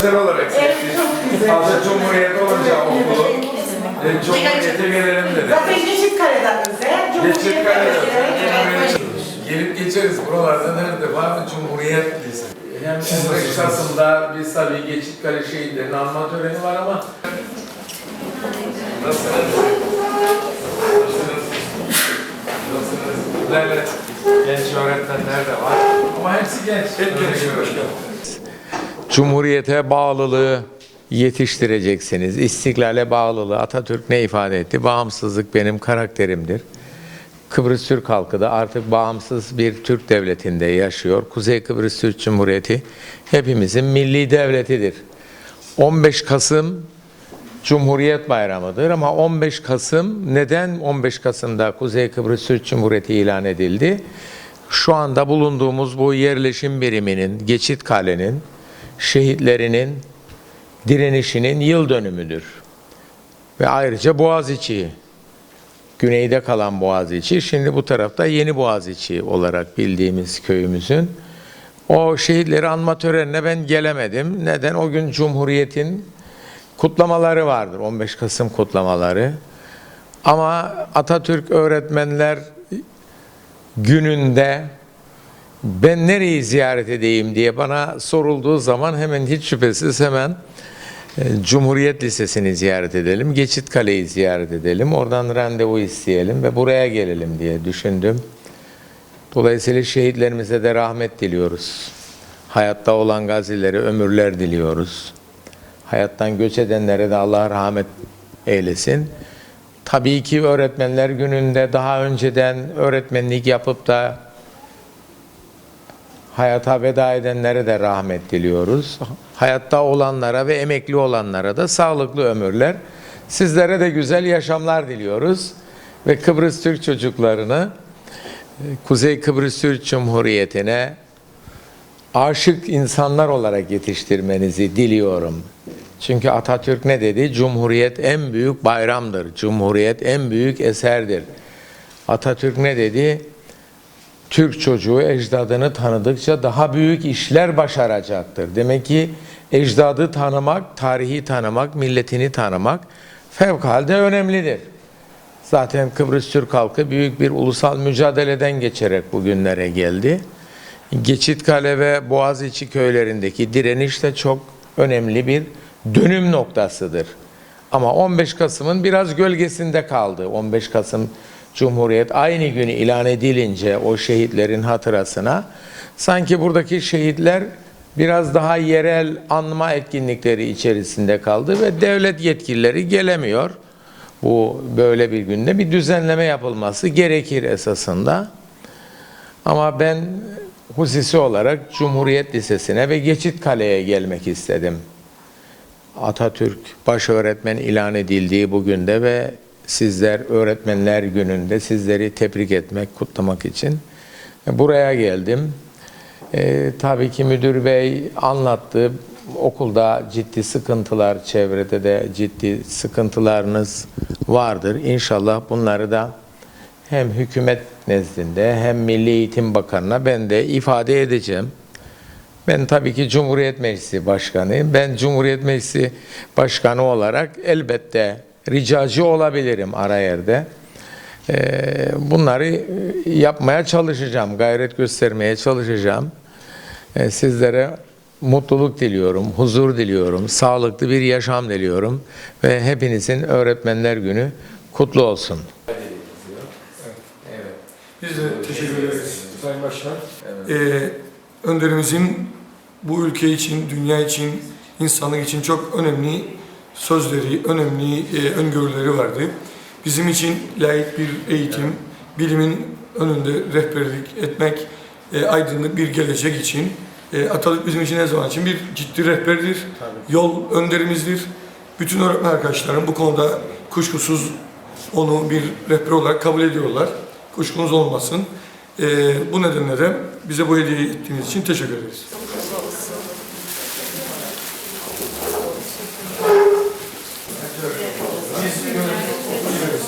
Güzel olarak Evet, seçtik. Hazır Cumhuriyet olunca okulu. E, Cumhuriyete gelelim dedik. Zaten Geçitkale'den bize. Geçitkale'de. Gelip geçeriz buralarda nerede var mı Cumhuriyet Lisesi? Hem 15 Kasım'da biz tabii Geçitkale şehitlerinin anma töreni var ama Nasılsınız? Nasılsınız? Nasılsınız? Böyle genç öğretmenler de var. Ama hepsi genç. Hep genç Cumhuriyete bağlılığı yetiştireceksiniz. İstiklale bağlılığı Atatürk ne ifade etti? Bağımsızlık benim karakterimdir. Kıbrıs Türk halkı da artık bağımsız bir Türk devletinde yaşıyor. Kuzey Kıbrıs Türk Cumhuriyeti hepimizin milli devletidir. 15 Kasım Cumhuriyet Bayramı'dır ama 15 Kasım neden 15 Kasım'da Kuzey Kıbrıs Türk Cumhuriyeti ilan edildi? Şu anda bulunduğumuz bu yerleşim biriminin, Geçit Kale'nin, şehitlerinin direnişinin yıl dönümüdür. Ve ayrıca Boğaziçi, güneyde kalan Boğaziçi, şimdi bu tarafta Yeni Boğaziçi olarak bildiğimiz köyümüzün. O şehitleri anma törenine ben gelemedim. Neden? O gün Cumhuriyet'in kutlamaları vardır, 15 Kasım kutlamaları. Ama Atatürk Öğretmenler gününde ben nereyi ziyaret edeyim diye bana sorulduğu zaman hemen hiç şüphesiz hemen e, Cumhuriyet Lisesi'ni ziyaret edelim, Geçit Kale'yi ziyaret edelim, oradan randevu isteyelim ve buraya gelelim diye düşündüm. Dolayısıyla şehitlerimize de rahmet diliyoruz. Hayatta olan gazilere ömürler diliyoruz. Hayattan göç edenlere de Allah rahmet eylesin. Tabii ki öğretmenler gününde daha önceden öğretmenlik yapıp da hayata veda edenlere de rahmet diliyoruz. Hayatta olanlara ve emekli olanlara da sağlıklı ömürler. Sizlere de güzel yaşamlar diliyoruz. Ve Kıbrıs Türk çocuklarını e, Kuzey Kıbrıs Türk Cumhuriyeti'ne aşık insanlar olarak yetiştirmenizi diliyorum. Çünkü Atatürk ne dedi? Cumhuriyet en büyük bayramdır. Cumhuriyet en büyük eserdir. Atatürk ne dedi? Türk çocuğu ecdadını tanıdıkça daha büyük işler başaracaktır. Demek ki ecdadı tanımak, tarihi tanımak, milletini tanımak fevkalade önemlidir. Zaten Kıbrıs Türk halkı büyük bir ulusal mücadeleden geçerek bugünlere geldi. Geçitkale ve Boğaziçi köylerindeki direniş de çok önemli bir dönüm noktasıdır. Ama 15 Kasım'ın biraz gölgesinde kaldı. 15 Kasım Cumhuriyet aynı günü ilan edilince o şehitlerin hatırasına sanki buradaki şehitler biraz daha yerel anma etkinlikleri içerisinde kaldı ve devlet yetkilileri gelemiyor. Bu böyle bir günde bir düzenleme yapılması gerekir esasında. Ama ben hususi olarak Cumhuriyet Lisesi'ne ve Geçit Kale'ye gelmek istedim. Atatürk baş öğretmen ilan edildiği bugün de ve sizler öğretmenler gününde sizleri tebrik etmek, kutlamak için buraya geldim. Ee, tabii ki müdür bey anlattı. Okulda ciddi sıkıntılar, çevrede de ciddi sıkıntılarınız vardır. İnşallah bunları da hem hükümet nezdinde hem Milli Eğitim Bakanı'na ben de ifade edeceğim. Ben tabii ki Cumhuriyet Meclisi Başkanıyım. Ben Cumhuriyet Meclisi Başkanı olarak elbette ricacı olabilirim ara yerde. Ee, bunları yapmaya çalışacağım, gayret göstermeye çalışacağım. Ee, sizlere mutluluk diliyorum, huzur diliyorum, sağlıklı bir yaşam diliyorum ve hepinizin Öğretmenler Günü kutlu olsun. Biz de teşekkür ederiz Sayın Başkan. Ee, önderimizin bu ülke için, dünya için, insanlık için çok önemli sözleri, önemli e, öngörüleri vardı. Bizim için layık bir eğitim, bilimin önünde rehberlik etmek, e, aydınlık bir gelecek için e, Atatürk bizim için her zaman için bir ciddi rehberdir, yol önderimizdir. Bütün öğretmen arkadaşlarım bu konuda kuşkusuz onu bir rehber olarak kabul ediyorlar. Kuşkunuz olmasın. E, bu nedenle de bize bu hediyeyi ettiğiniz için teşekkür ederiz. Biz okuyoruz.